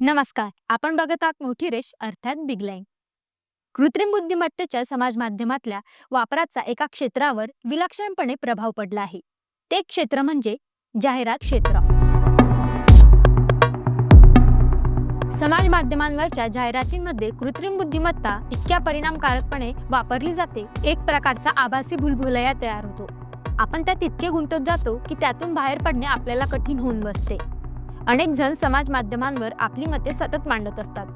नमस्कार. आपण बघत आहात मोठी रेश अर्थात बिग लाईन कृत्रिम बुद्धिमत्तेच्या समाज माध्यमातल्या वापराचा एका क्षेत्रावर विलक्षणपणे प्रभाव पडला आहे. ते क्षेत्र म्हणजे जाहिरात क्षेत्र. समाज माध्यमांवरच्या जाहिरातींमध्ये कृत्रिम बुद्धिमत्ता इतक्या परिणामकारकपणे वापरली जाते. एक प्रकारचा आभासी भुलभुलया तयार होतो. आपण त्यात इतके गुंतत जातो की त्यातून बाहेर पडणे आपल्याला कठीण होऊन बसते. अनेक जण समाज माध्यमांवर आपली मते सतत मांडत असतात.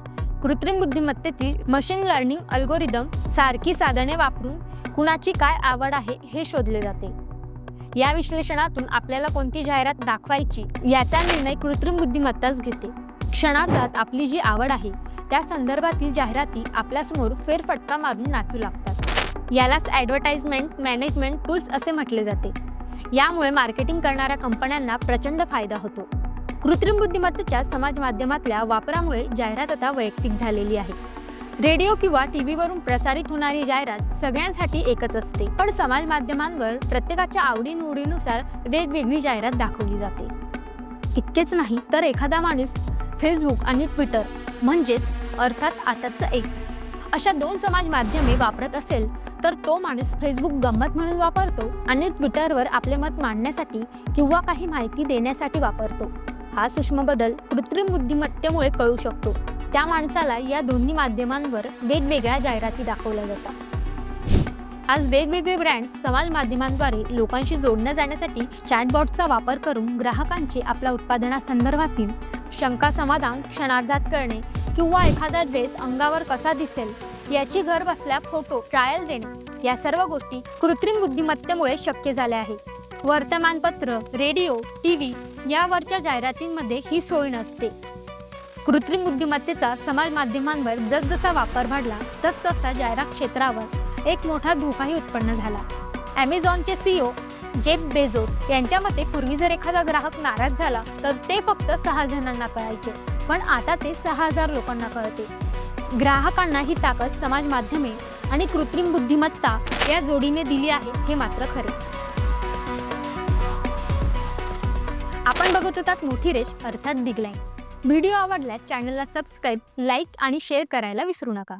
कृत्रिम बुद्धिमत्तेतील मशीन लर्निंग अल्गोरिदम सारखी साधने वापरून कुणाची काय आवड आहे हे शोधले जाते. या विश्लेषणातून आपल्याला कोणती जाहिरात दाखवायची याचा निर्णय कृत्रिम बुद्धिमत्ताच घेते. क्षणार्धात आपली जी आवड आहे त्या संदर्भातील जाहिराती आपल्यासमोर फेरफटका मारून नाचू लागतात. यालाच ॲडव्हर्टाइजमेंट मॅनेजमेंट टूल्स असे म्हटले जाते. यामुळे मार्केटिंग करणाऱ्या कंपन्यांना प्रचंड फायदा होतो. कृत्रिम बुद्धिमत्तेच्या समाज माध्यमातल्या वापरामुळे जाहिरात आता वैयक्तिक झालेली आहे. रेडिओ किंवा टी व्हीवरून प्रसारित होणारी जाहिरात सगळ्यांसाठी एकच असते. पण समाज माध्यमांवर प्रत्येकाच्या आवडीनिवडीनुसार वेगवेगळी जाहिरात दाखवली जाते. इतकेच नाही तर एखादा माणूस फेसबुक आणि ट्विटर म्हणजेच अर्थात आताचं एक्स अशा दोन समाज माध्यमे वापरत असेल तर तो माणूस फेसबुक गंमत म्हणून वापरतो आणि ट्विटरवर आपले मत मांडण्यासाठी किंवा काही माहिती देण्यासाठी वापरतो. हा सूक्ष्म बदल कृत्रिम बुद्धिमत्तेमुळे कळू शकतो. त्या माणसाला या दोन्ही माध्यमांवर वेगवेगळ्या जाहिराती दाखवल्या जातात. आज वेगवेगळे ब्रँड्स समाज माध्यमांद्वारे लोकांशी जोडण्या जाण्यासाठी चॅटबॉटचा वापर करून ग्राहकांचे आपल्या उत्पादनासंदर्भातील शंका समाधान क्षणार्धात करणे किंवा एखादा ड्रेस अंगावर कसा दिसेल याची घर बसल्या फोटो ट्रायल देणे या सर्व गोष्टी कृत्रिम बुद्धिमत्तेमुळे शक्य झाल्या आहेत. वर्तमानपत्र रेडिओ टी व्ही यावरच्या जाहिरातींमध्ये ही सोय नसते. कृत्रिम बुद्धिमत्तेचा समाज माध्यमांवर जसजसा वापर वाढला तसतसा जाहिरात क्षेत्रावर एक मोठा धोकाही उत्पन्न झाला. ॲमेझॉनचे सीईओ जेफ बेझोस यांच्या मते पूर्वी जर एखादा ग्राहक नाराज झाला तर ते फक्त सहा जणांना कळायचे. पण आता ते सहा हजार लोकांना कळते. ग्राहकांना ही ताकद समाज माध्यमे आणि कृत्रिम बुद्धिमत्ता या जोडीने दिली आहे हे मात्र खरे. आपण बघत होतात मोठी रेश अर्थात बिग लाईन व्हिडिओ आवडल्यास चॅनलला सबस्क्राईब लाईक आणि शेअर करायला विसरू नका.